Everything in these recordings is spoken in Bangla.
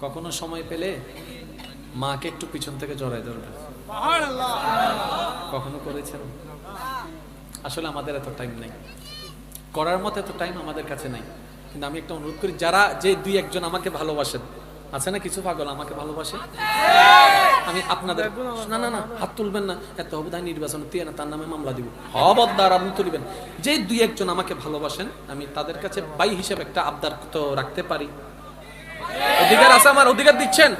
কখনো সময় পেলে মাকে একটু পিছন থেকে জড়াই ধরবে। কখনো করেছেন? আসলে আমাদের এত টাইম নেই। করার মতো এত টাইম আমাদের কাছে নাই। কিন্তু আমি একটা অনুরোধ করি, যারা যে দুই একজন আমাকে ভালোবাসেন, আছে না কিছু পাগল আমাকে ভালোবাসে? আমি আপনাদের না না না, হাত তুলবেন না। এত অবদায় নির্বাচন দিয়ে না তার নামে মামলা দিব। অবদার আপনি তুলবেন। যে দুই একজন আমাকে ভালোবাসেন, আমি তাদের কাছে বাই হিসেবে একটা আবদার তো রাখতে পারি। অধিকার আছে আমার? অধিকার দিচ্ছেন?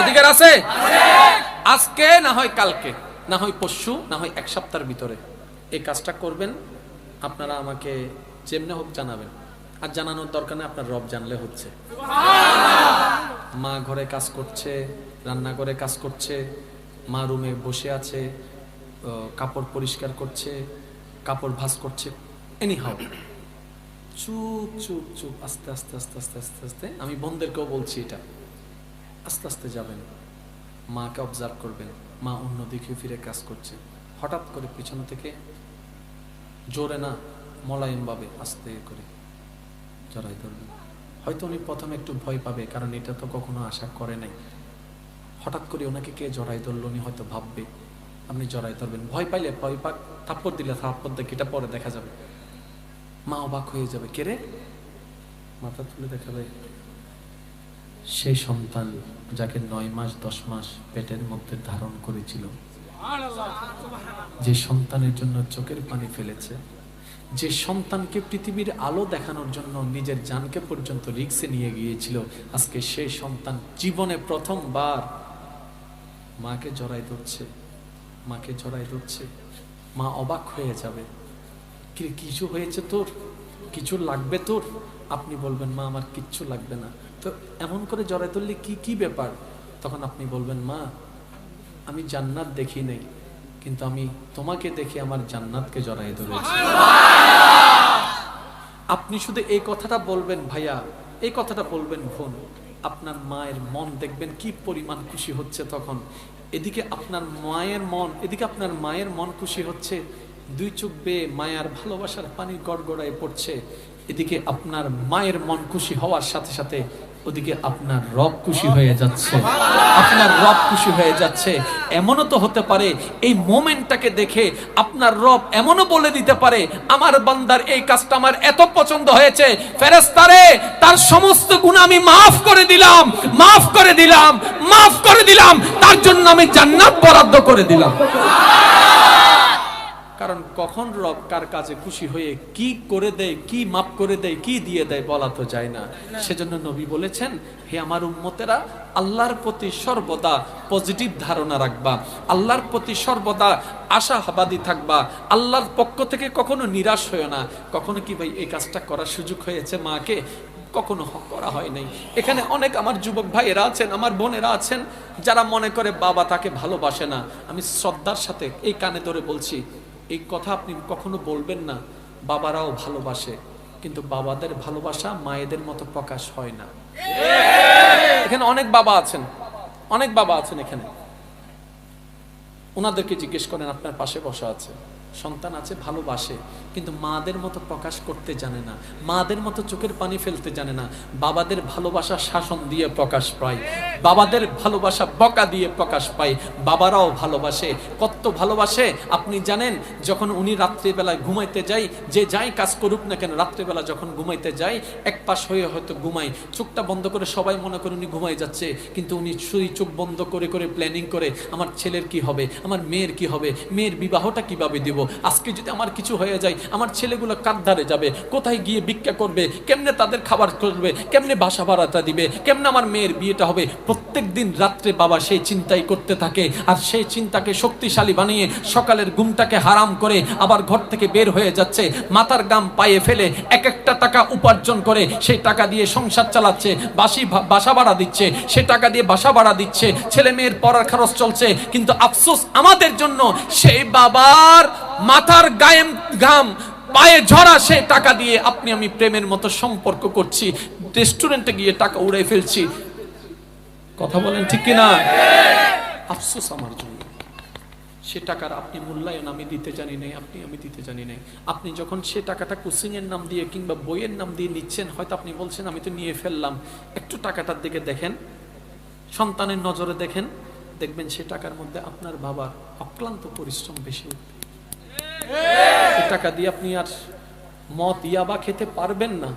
অধিকার আছে? আজকে না হয় কালকে, না হয় পরশু, না হয় এক সপ্তাহের ভিতরে এই কাজটা করবেন। আপনারা আমাকে যেমনে হোক জানাবেন। আর জানানোর দরকার নেই, আপনার রব জানলে হচ্ছে। মা ঘরে কাজ করছে রান্না করে কাজ করছে, মা রুমে বসে আছে কাপড় পরিষ্কার করছে, কাপড় ভাঁজ করছে এনি হাউ চুপ চুপ চুপ। আস্তে আস্তে আস্তে আস্তে আস্তে আস্তে। আমি বোনদেরকেও বলছি এটা। আস্তে আস্তে যাবেন। মাকে অবজার্ভ করবেন। মা অন্যদিকে ফিরে কাজ করছে। হঠাৎ করে পিছন থেকে জোরে না, মোলায়েম ভাবে আস্তে করে জড়াই ধরবেন হয়তো উনি প্রথমে একটু ভয় পাবে, কারণ এটা তো কখনো আশা করে নাই। হঠাৎ করে ওনাকে কে জড়াই ধরলো উনি হয়তো ভাববে। আপনি জড়াই ধরবেন। ভয় পাইলে, ভয় পাক, থাপ্পড় দিলে, থাপ্পড় দেখে এটা পরে দেখা যাবে। মা অবাক হয়ে যাবে। কে রে? মাথা তুলে দেখাবে। সেই সন্তান যাকে নয় মাস, দশ মাস পেটের মধ্যে ধারণ করেছিল। যে সন্তানের জন্য চোখের পানি ফেলেছে। যে সন্তানকে পৃথিবীর আলো দেখানোর জন্য নিজের জানকে পর্যন্ত রিক্সে নিয়ে গিয়েছিল, আজকে সেই সন্তান জীবনে প্রথমবার মাকে জড়াই ধরছে। মাকে জড়াই ধরছে। মা অবাক হয়ে যাবে। কিছু হয়েছে তোর? কিছু লাগবে তোর? আপনি বলবেন, মা, আমার কিচ্ছু লাগবে না। তো এমন করে জড়াই ধরলে কি কি ব্যাপার? তখন আপনি বলবেন, মা, আমি জান্নাত দেখি নেই, কিন্তু আমি তোমাকে দেখে আমার জান্নাতকে জড়াই ধরেছি। আপনি শুধু এই কথাটা বলবেন, ভাইয়া, এই কথাটা বলবেন বোন, আপনার মায়ের মন দেখবেন কি পরিমাণ খুশি হচ্ছে তখন। এদিকে আপনার মায়ের মন, এদিকে আপনার মায়ের মন খুশি হচ্ছে দুই চোখ বেয়ে মায়ার ভালোবাসার পানি গড়গড়ায় পড়ছে, এদিকে আপনার মায়ের মন খুশি হওয়ার সাথে সাথে ওদিকে আপনার রব খুশি হয়ে যাচ্ছে। আপনার রব খুশি হয়ে যাচ্ছে। এমনও তো হতে পারে এই মোমেন্টটাকে দেখে আপনার রব এমনও বলে দিতে পারে, আমার বান্দার এই কাজটা আমার এত পছন্দ হয়েছে। ফেরেস্তারে তার সমস্ত গুণ আমি মাফ করে দিলাম, মাফ করে দিলাম, মাফ করে দিলাম। তার জন্য আমি জান্নাত বরাদ্দ করে দিলাম। কারণ কখন রব কার কাজে খুশি হয়ে কি করে দেয় কি মাপ করে দেয় কি দিয়ে দেয় বলা তো যায় না। সেজন্য নবী বলেছেন হে আমার উম্মতেরা আল্লাহর প্রতি সর্বদা পজিটিভ ধারণা রাখবা আল্লাহর প্রতি সর্বদা আশাবাদী থাকবা আল্লাহর পক্ষ থেকে কখনো নিরাশ হয়েও না। কখনো কি ভাই এই কাজটা করার সুযোগ হয়েছে মাকে? কখনো করা হয় নাই। এখানে অনেক আমার যুবক ভাইয়েরা আছেন আমার বোনেরা আছেন যারা মনে করে বাবা তাকে ভালোবাসে না। আমি শ্রদ্ধার সাথে এই কানে ধরে বলছি এই কথা আপনি কখনো বলবেন না, বাবারাও ভালোবাসে, কিন্তু বাবাদের ভালোবাসা মায়েদের মতো প্রকাশ হয় না। এখানে অনেক বাবা আছেন, অনেক বাবা আছেন এখানে। ওনাদেরকে জিজ্ঞেস করেন, আপনার পাশে বসা আছে? সন্তান আছে, ভালোবাসে, কিন্তু মাদের মতো প্রকাশ করতে জানে না, মাদের মতো চোখের পানি ফেলতে জানে না, বাবাদের ভালোবাসা শাসন দিয়ে প্রকাশ পায়, বাবাদের ভালোবাসা বকা দিয়ে প্রকাশ পায়, বাবারাও ভালোবাসে, কত ভালোবাসে, আপনি জানেন, যখন উনি রাত্রিবেলায় ঘুমাইতে যাই যে যাই কাজ করুক না কেন, রাত্রিবেলা যখন ঘুমাইতে যাই এক পাশ হয়ে হয়তো ঘুমাই চোখটা বন্ধ করে সবাই মনে করে উনি ঘুমাই যাচ্ছে, কিন্তু উনি শুধু চোখ বন্ধ করে করে প্ল্যানিং করে, আমার ছেলের কি হবে, আমার মেয়ের কি হবে, মেয়ের বিবাহটা কীভাবে দিব? আজকে যদি আমার কিছু হয়ে যায়, আমার ছেলেগুলো কার ধারে যাবে? কোথায় গিয়ে ভিক্ষা করবে? কেমনে তাদের খাবার করবে কেমনে বাসা ভাড়াটা দিবে? কেমনে আমার মেয়ের বিয়েটা হবে? প্রত্যেক দিন রাত্রে বাবা সেই চিন্তাই করতে থাকে, আর সেই চিন্তাকে শক্তিশালী বানিয়ে সকালের ঘুমটাকে হারাম করে আবার ঘর থেকে বের হয়ে যাচ্ছে, মাথার গাম পায়ে ফেলে এক একটা টাকা উপার্জন করে, সেই টাকা দিয়ে সংসার চালাচ্ছে, বাসি বাসা ভাড়া দিচ্ছে, সে টাকা দিয়ে বাসা ভাড়া দিচ্ছে, ছেলে মেয়ের পড়ার খরচ চলছে, কিন্তু আফসোস আমাদের জন্য, সেই বাবার মাথার গায়েম ঘাম পায়ে ঝরা সে টাকা দিয়ে আপনি আমি প্রেমের মতো সম্পর্ক করছি রেস্টুরেন্টে গিয়ে টাকা উড়াই ফেলছি। কথা বলেন ঠিক কিনা? আফসোস আমার জন্য। সে টাকার আপনি মূল্যায়ন আমি দিতে জানি নাই, আপনি আমি দিতে জানি নাই। আপনি যখন সে টাকাটা কোচিং এর নাম দিয়ে কিংবা বইয়ের নাম দিয়ে নিচ্ছেন, হয়তো আপনি বলছেন, আমি তো নিয়ে ফেললাম। একটু টাকাটার দিকে দেখেন, সন্তানের নজরে দেখেন, দেখবেন সে টাকার মধ্যে আপনার বাবার অক্লান্ত পরিশ্রম বেশি। উঠবে টাকা দিয়ে আপনি আর মদ, ইয়াবা খেতে পারবেন না।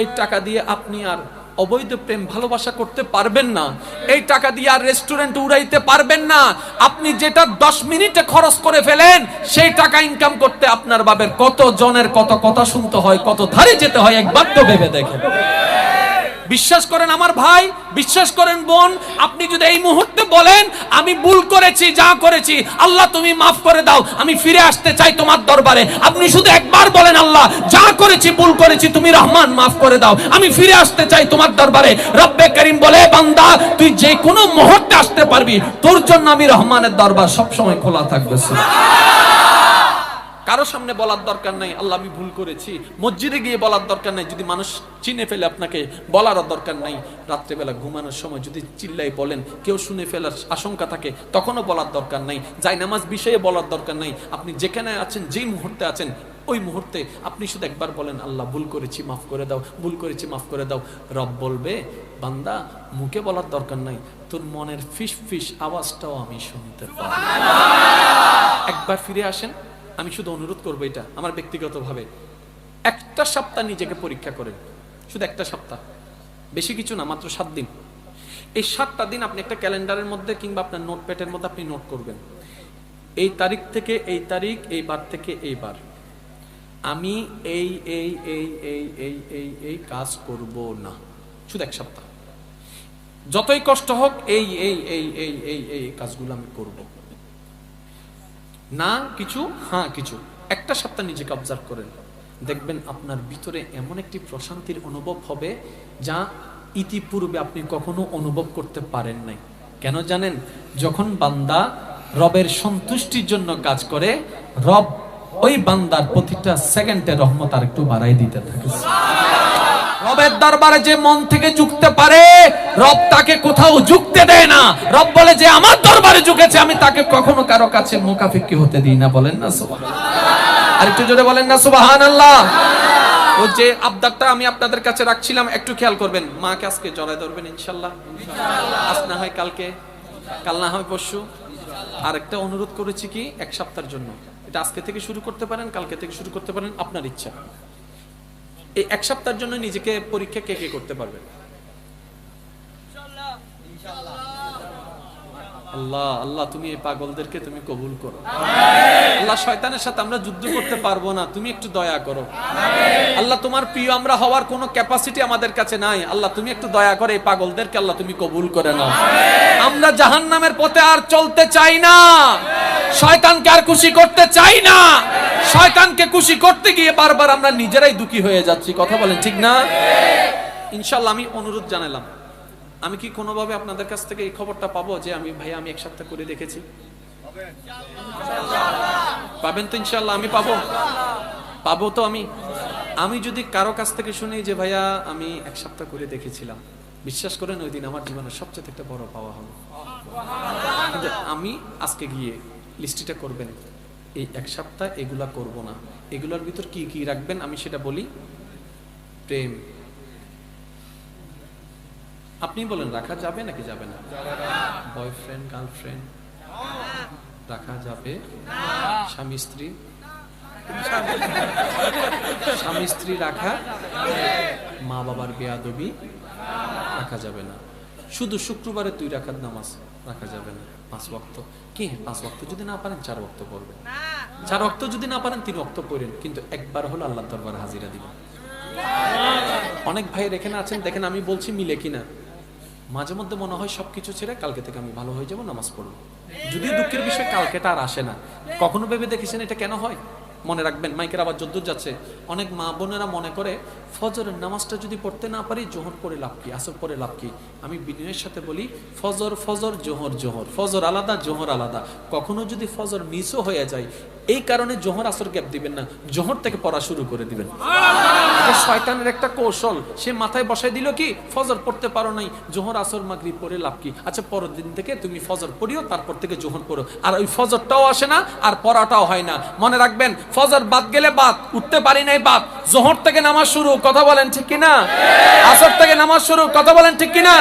এই টাকা দিয়ে আপনি আর অবৈধ প্রেম, ভালোবাসা করতে পারবেন না। এই টাকা দিয়ে আর রেস্টুরেন্ট উড়াইতে পারবেন না। আপনি যেটা দশ মিনিটে খরচ করে ফেলেন, সেই টাকা ইনকাম করতে আপনার বাবের কত জনের কত কথা শুনতে হয়, কত ধারে যেতে হয়, একবার তো ভেবে দেখেন। বিশ্বাস করেন আমার ভাই, বিশ্বাস করেন বোন, আপনি যদি এই মুহূর্তে বলেন, আমি ভুল করেছি, যা করেছি, আল্লাহ তুমি মাফ করে দাও, আমি ফিরে আসতে চাই তোমার দরবারে। আপনি শুধু একবার বলেন, আল্লাহ, যা করেছি, ভুল করেছি, তুমি রহমান মাফ করে দাও, আমি ফিরে আসতে চাই তোমার দরবারে। রব্বে করিম বলে, বান্দা, তুই যে কোনো মুহূর্তে আসতে পারবি, তোর জন্য আমি রহমানের দরবার সবসময় খোলা থাকবে কারও সামনে বলার দরকার নাই, আল্লাহ আমি ভুল করেছি। মসজিদে গিয়ে বলার দরকার নাই, যদি মানুষ চিনে ফেলে আপনাকে, বলার দরকার নাই। রাত্রেবেলা ঘুমানোর সময় যদি চিল্লাই বলেন, কেউ শুনে ফেলার আশঙ্কা থাকে, তখনও বলার দরকার নাই। যাই নামাজ বিষয়ে বলার দরকার নাই, আপনি যেখানে আছেন, যেই মুহূর্তে আছেন, ওই মুহূর্তে আপনি শুধু একবার বলেন, আল্লাহ ভুল করেছি, মাফ করে দাও, ভুল করেছি, মাফ করে দাও। রব বলবে, বান্দা, মুখে বলার দরকার নাই, তোর মনের ফিস ফিস আওয়াজটাও আমি শুনতে পাই একবার ফিরে আসেন। আমি শুধু অনুরোধ করব এটা আমার ব্যক্তিগতভাবে একটা সপ্তাহ নিজেকে পরীক্ষা করেন শুধু একটা সপ্তাহ বেশি কিছু না মাত্র সাত দিন এই সাতটা দিন আপনি একটা ক্যালেন্ডারের মধ্যে কিংবা আপনার নোটপ্যাডের মধ্যে আপনি নোট করবেন এই তারিখ থেকে এই তারিখ এই বার থেকে এই বার আমি এই এই এই এই এই এই এই কাজ করব না শুধু এক সপ্তাহ যতই কষ্ট হোক এই এই এই এই এই এই কাজগুলো আমি করব না, কিছু? হ্যাঁ কিছু। একটা সপ্তাহ নিজেকে অবজার্ভ করেন। দেখবেন আপনার ভিতরে এমন একটি প্রশান্তির অনুভব হবে যা ইতিপূর্বে আপনি কখনো অনুভব করতে পারেন নাই। কেন জানেন? যখন বান্দা রবের সন্তুষ্টির জন্য কাজ করে, রব ওই বান্দার প্রতিটা সেকেন্ডে রহমত আর একটু বাড়াই দিতে থাকে। রবের দরবারে যে মন থেকে ঝুঁকতে পারে, রব তাকে কোথাও ঝুঁকতে দেয় না। রব বলে যে, আমার দরবারে ঝুঁকেছে আমি তাকে কখনো কারও কাছে মুখাফিক্কি হতে দিই না। বলেন না সুবাহ আর একটু জোরে বলেন না সুবাহান আল্লাহ ও যে আবদারটা আমি আপনাদের কাছে রাখছিলাম, একটু খেয়াল করবেন। মাকে আজকে জড়ায় ধরবেন, ইনশাল্লাহ। আজ না হয় কালকে, কাল না হয় পরশু। আর একটা অনুরোধ করেছি কি, এক সপ্তাহের জন্য। এটা আজকে থেকে শুরু করতে পারেন, কালকে থেকে শুরু করতে পারেন, আপনার ইচ্ছা। এই এক সপ্তাহের জন্য নিজেকে পরীক্ষা কে কে করতে পারবে? আল্লাহ আল্লাহ তুমি এই পাগলদেরকে তুমি কবুল করো। আল্লাহ শয়তানের সাথে আমরা যুদ্ধ করতে পারব না তুমি একটু দয়া করো। আল্লাহ তোমার প্রিয় আমরা হওয়ার কোনো ক্যাপাসিটি আমাদের কাছে নাই। আল্লাহ তুমি একটু দয়া করে এই পাগলদেরকে আল্লাহ তুমি কবুল করে নাও। আমরা জাহান্নামের পথে আর চলতে চাই না। শয়তানকে আর খুশি করতে চাই না। শয়তানকে খুশি করতে গিয়ে বারবার আমরা নিজেরাই দুঃখী হয়ে যাচ্ছি। কথা বলেন, ঠিক না? ইনশাল্লাহ আমি অনুরোধ জানালাম। আমি কি কোনোভাবে আপনাদের কাছ থেকে এই খবরটা পাবো যে আমি, ভাই, আমি এক সপ্তাহ করে দেখেছি? পাবেন তো ইনশাল্লাহ আমি পাবো। পাবো তো আমি। আমি যদি কারও কাছ থেকে শুনি যে, ভাইয়া, আমি এক সপ্তাহ করে দেখেছিলাম। বিশ্বাস করেন, ওই দিন আমার জীবনের সবচেয়ে একটা বড় পাওয়া হলো। আমি আজকে গিয়ে লিস্টিটা করবেন। এই এক সপ্তাহ এগুলা করব না। এগুলোর ভিতর কি কি রাখবেন আমি সেটা বলি? প্রেম। আপনি বলেন, রাখা যাবে নাকি যাবে না? Boyfriend, girlfriend? রাখা যাবে। স্বামী, স্ত্রী? স্বামী, স্ত্রী রাখা মা বাবার বেয়াদবি রাখা যাবে না। শুধু শুক্রবারে দুই রাখার নামাজ রাখা যাবে না পাঁচ ওয়াক্ত। কি? পাঁচ ওয়াক্ত যদি না পারেন চার ওয়াক্ত পড়বেন। চার ওয়াক্ত যদি না পারেন তিন ওয়াক্ত পড়েন কিন্তু একবার হলো আল্লাহ দরবার হাজিরা দিবেন। অনেক ভাইয়ের এখানে আছেন দেখেন আমি বলছি মিলে কিনা। মাঝে মধ্যে মনে হয় সবকিছু ছেড়ে কালকে থেকে আমি ভালো হয়ে যাব নামাজ পড়ব। যদিও দুঃখের বিষয় কালকেটা আর আসে না। কখনো ভেবে দেখেছেন এটা কেন হয়? মনে রাখবেন মাইকের আবার যদ্দূর যাচ্ছে। অনেক মা বোনেরা মনে করে ফজরের নামাজটা যদি পড়তে না পারি জোহর পরে লাভ কি? আসর পরে লাভ কি? আমি বিনয়ের সাথে বলি ফজর ফজর জোহর জোহর। ফজর আলাদা জোহর আলাদা। কখনো যদি ফজর মিসও হয়ে যায় এই কারণে জোহর আসর গ্যাপ দিবেন না। জোহর থেকে পড়া শুরু করে দিবেন। শয়তানের একটা কৌশল। সে মাথায় বসাই দিল কি ফজর পড়তে পারো নাই জোহর আসর মাগরি পড়ে লাভ কি? আচ্ছা পরের দিন থেকে তুমি ফজর পড়িও তারপর থেকে জোহর পড়ো। আর ওই ফজরটাও আসে না আর পড়াটাও হয় না। মনে রাখবেন ফজর বাদ গেলে বাদ, উঠতে পারি নাই বাদ। জোহর থেকে নামাজ শুরু, কথা বলেন ঠিক কিনা? আসর থেকে নামাজ শুরু, কথা বলেন ঠিক কিনা?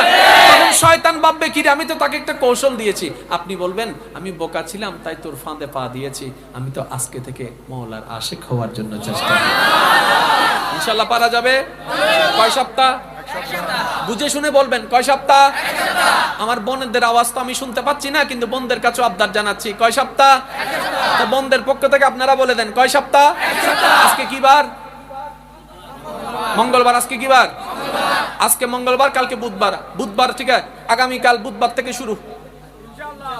তখন শয়তান ভাববে কি আমি তো তাকে একটা কৌশল দিয়েছি। আপনি বলবেন, আমি বোকা ছিলাম, তাই তোর ফাঁদে পা দিয়েছি। আমি তো আজকে থেকে মৌলার আশেক হওয়ার জন্য চেষ্টা ইনশাল্লাহ পারা যাবে? কয় সপ্তাহ? বুঝে শুনে বলবেন, কয় সপ্তাহ? আমার বোনদের আওয়াজ তো আমি শুনতে পাচ্ছি না, কিন্তু বোনদের কাছে আবদার জানাচ্ছি। কয় সপ্তাহ? তো বোনদের পক্ষ থেকে আপনারা বলে দেন, কয় সপ্তাহ? আজকে কি বার? মঙ্গলবার, আজকে কি বার? আজকে মঙ্গলবার, কালকে বুধবার। বুধবার, ঠিক আছে? আগামীকাল বুধবার থেকে শুরু।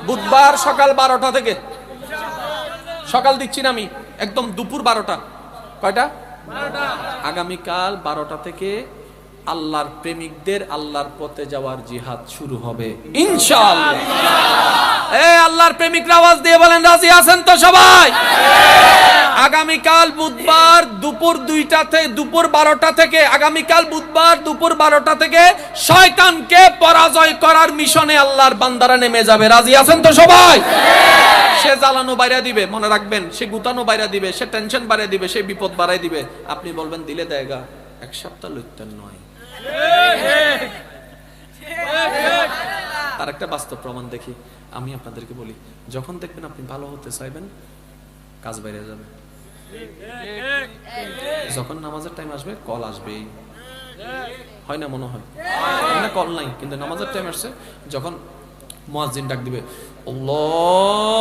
বুধবার সকাল বারোটা থেকে। সকাল দিচ্ছি না আমি, একদম দুপুর বারোটা। কয়টা? আগামীকাল বারোটা থেকে আল্লাহর প্রেমিকদের আল্লাহর পথে যাওয়ার জিহাদ শুরু হবে। ইনশাআল্লাহ। এ আল্লাহর প্রেমিকরা আওয়াজ দিয়ে বলেন, রাজি আছেন তো সবাই? আগামীকাল বুধবার দুপুর দুইটা থেকে দুপুর বারোটা থেকে, আগামীকাল বুধবার দুপুর বারোটা থেকে শয়তানকে পরাজয় করার মিশনে আল্লাহর বান্দারা নেমে যাবে। রাজি আছেন তো সবাই? সে জ্বালানো বাইরা দিবে, মনে রাখবেন, সে গুতানো বাইরা দিবে, সে টেনশন বাড়াই দিবে, সে বিপদ বাড়াই দিবে। আপনি বলবেন, দিলে দেয়গা, এক সপ্তাহ লইতেন নয়। আর একটা বাস্তব প্রমাণ দেখি, আমি আপনাদেরকে বলি, যখন দেখবেন আপনি ভালো হতে চাইবেন, কাজ বাইরে যাবে। যখন নামাজের টাইম আসবে কল আসবেই। হয় না মনে হয়? না কল নাই, কিন্তু নামাজের টাইম আসছে, যখন মুয়াজ্জিন ডাক দিবে, আল্লাহ